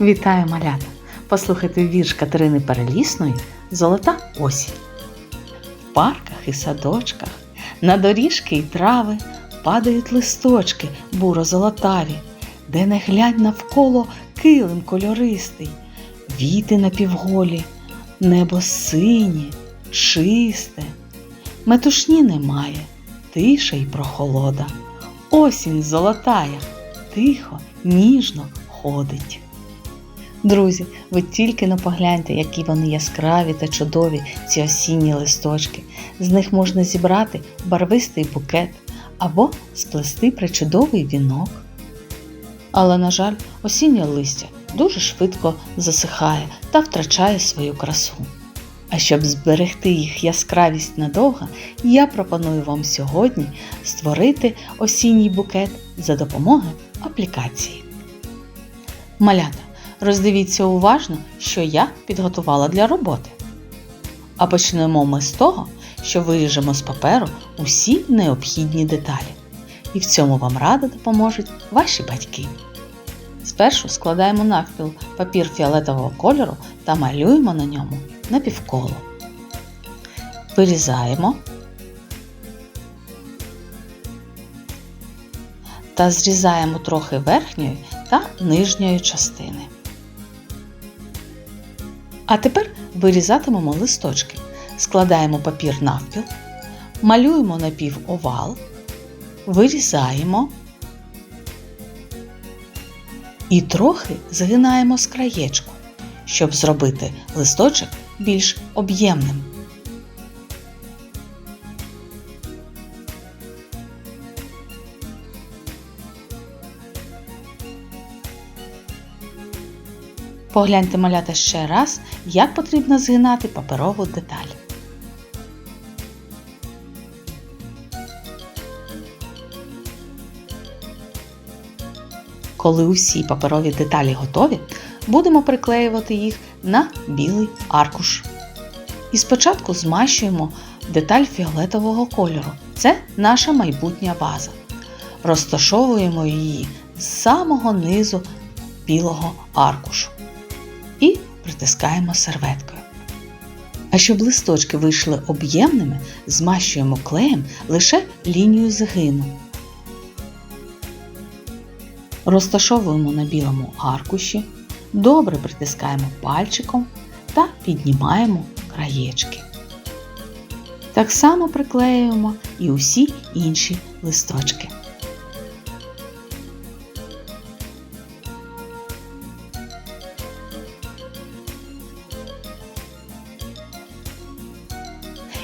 Вітаю малята! Послухайте вірш Катерини Перелісної Золота осінь. В парках і садочках, на доріжки й трави падають листочки буро-золотаві, де не глянь навколо килим кольористий, віти напівголі, небо синє, чисте, метушні немає, тиша й прохолода. Осінь золотая, тихо, ніжно ходить. Друзі, ви тільки но погляньте, які вони яскраві та чудові, ці осінні листочки. З них можна зібрати барвистий букет або сплести причудовий вінок. Але, на жаль, осіннє листя дуже швидко засихає та втрачає свою красу. А щоб зберегти їх яскравість надовго, я пропоную вам сьогодні створити осінній букет за допомогою аплікації. Малята, роздивіться уважно, що я підготувала для роботи. А почнемо ми з того, що виріжемо з паперу усі необхідні деталі. І в цьому вам радо допоможуть ваші батьки. Спершу складаємо навпіл папір фіолетового кольору та малюємо на ньому напівколо. Вирізаємо та зрізаємо трохи верхньої та нижньої частини. А тепер вирізатимемо листочки. Складаємо папір навпіл, малюємо напів овал, вирізаємо і трохи згинаємо з краєчку, щоб зробити листочок більш об'ємним. Погляньте малята ще раз, як потрібно згинати паперову деталь. Коли усі паперові деталі готові, будемо приклеювати їх на білий аркуш. І спочатку змащуємо деталь фіолетового кольору. Це наша майбутня ваза. Розташовуємо її з самого низу білого аркушу притискаємо серветкою. А щоб листочки вийшли об'ємними, змащуємо клеєм лише лінію згину. Розташовуємо на білому аркуші, добре притискаємо пальчиком та піднімаємо краєчки. Так само приклеюємо і усі інші листочки.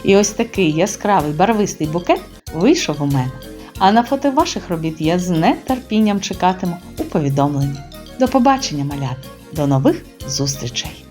І ось такий яскравий барвистий букет вийшов у мене. А на фото ваших робіт я з нетерпінням чекатиму у повідомленні. До побачення, малят! До нових зустрічей!